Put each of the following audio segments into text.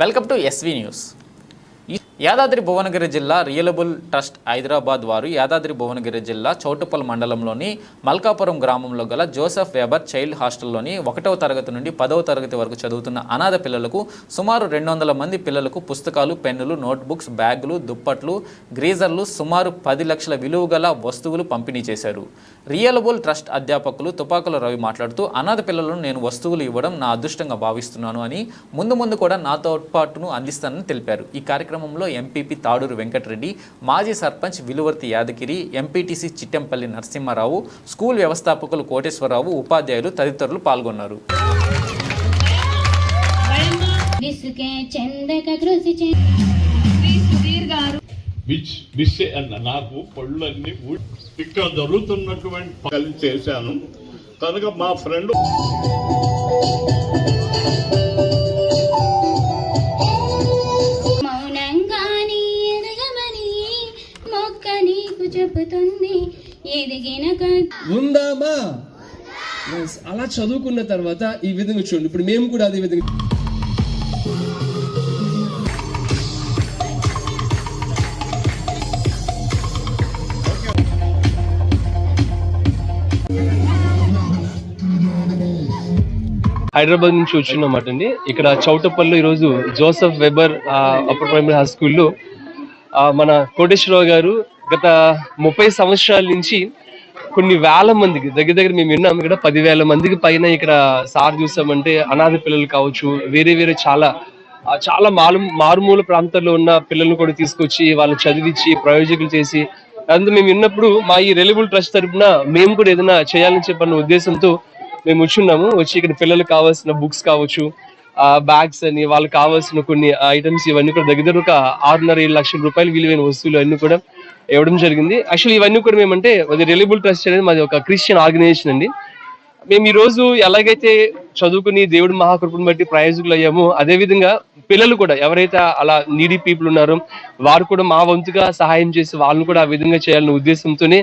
Welcome to SV news Yadadri Bhuvanagiri జిల్లా reliable trust Hyderabad వారు యాదాద్రి భువనగిరి జిల్లా చౌటుప్పల్ మండలంలోని మల్కాపురం గ్రామంలో గల జోసెఫ్ వెబర్ చైల్డ్ హాస్టల్లోని ఒకటవ తరగతి నుండి పదవ తరగతి వరకు చదువుతున్న అనాథ పిల్లలకు సుమారు రెండు వందల మంది పిల్లలకు పుస్తకాలు పెన్నులు నోట్బుక్స్ బ్యాగులు దుప్పట్లు గ్రీజర్లు సుమారు పది లక్షల విలువ గల వస్తువులు పంపిణీ చేశారు. రియలబుల్ ట్రస్ట్ అధ్యాపకులు తుపాకుల రవి మాట్లాడుతూ అనాథ పిల్లలను నేను వస్తువులు ఇవ్వడం నా అదృష్టంగా భావిస్తున్నాను అని ముందు ముందు కూడా నా తోడ్పాటును అందిస్తానని తెలిపారు. ఈ కార్యక్రమంలో ఎంపీపీ తాడూరు వెంకటరెడ్డి మాజీ సర్పంచ్ విలువర్తి యాదగిరి ఎంపీటీసీ చిట్టెంపల్లి నరసింహారావు స్కూల్ వ్యవస్థాపకులు కోటేశ్వరరావు ఉపాధ్యాయులు తదితరులు పాల్గొన్నారు. విసుకే చెందక కృషి చే విచ్ విస్ అన్న నాకు పళ్ళన్నీ ఇక్కడ జరుగుతున్నటువంటి చేశాను. కనుక మా ఫ్రెండ్ చెబుతుంది ఎదిగిన ఉందామా? అలా చదువుకున్న తర్వాత ఈ విధంగా చూడండి. ఇప్పుడు మేము కూడా అదే విధంగా హైదరాబాద్ నుంచి వచ్చినమాట అండి. ఇక్కడ చౌటపల్లి ఈరోజు Joseph Weber upper primary high స్కూల్లో ఆ, మన కోటేశ్వరరావు గారు గత ముప్పై సంవత్సరాల నుంచి కొన్ని వేల మందికి దగ్గర దగ్గర మేము విన్నాం ఇక్కడ పదివేల మందికి పైన ఇక్కడ సార్ చూసామంటే అనాథ పిల్లలు కావచ్చు వేరే వేరే చాలా చాలా మారు మారుమూల ప్రాంతాల్లో ఉన్న పిల్లల్ని కూడా తీసుకొచ్చి వాళ్ళు చదివించి ప్రయోజకులు చేసి అందులో మేము విన్నప్పుడు మా ఈ రెలిబుల్ ట్రస్ట్ తరపున మేము కూడా ఏదైనా చేయాలని చెప్పన్న ఉద్దేశంతో మేము వచ్చున్నాము వచ్చి ఇక్కడ పిల్లలకు కావాల్సిన బుక్స్ కావచ్చు ఆ బ్యాగ్స్ అని వాళ్ళకి కావాల్సిన కొన్ని ఐటమ్స్ ఇవన్నీ కూడా దగ్గర దగ్గర ఒక ఆరున్నర ఏడు లక్షల రూపాయలు విలువైన వస్తువులు అన్ని కూడా ఇవ్వడం జరిగింది. యాక్చువల్లీ ఇవన్నీ కూడా మేమంటే అది రిలయబుల్ ట్రస్ట్ అనేది మాది ఒక క్రిస్టియన్ ఆర్గనైజేషన్ అండి. మేము ఈ రోజు ఎలాగైతే చదువుకుని దేవుడి మహాకృపను బట్టి ప్రయోజకులు అయ్యామో అదే విధంగా పిల్లలు కూడా ఎవరైతే అలా నీడీ పీపుల్ ఉన్నారో వారు కూడా మా వంతుగా సహాయం చేసి వాళ్ళని కూడా ఆ విధంగా చేయాలనే ఉద్దేశంతోనే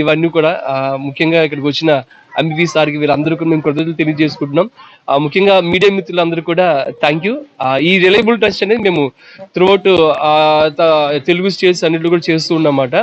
ఇవన్నీ కూడా ముఖ్యంగా ఇక్కడికి వచ్చిన ఎంబీబీ సార్కి వీళ్ళందరూ కూడా మేము కృతజ్ఞతలు తెలియజేసుకుంటున్నాం. ముఖ్యంగా మీడియా మిత్రులందరూ కూడా థ్యాంక్ యూ ఈ రిలయబుల్ ట్రస్ట్ అనేది మేము త్రూఅవుట్ తెలుగు స్టేట్స్ అన్నింటిలో కూడా చేస్తూ ఉన్నమాట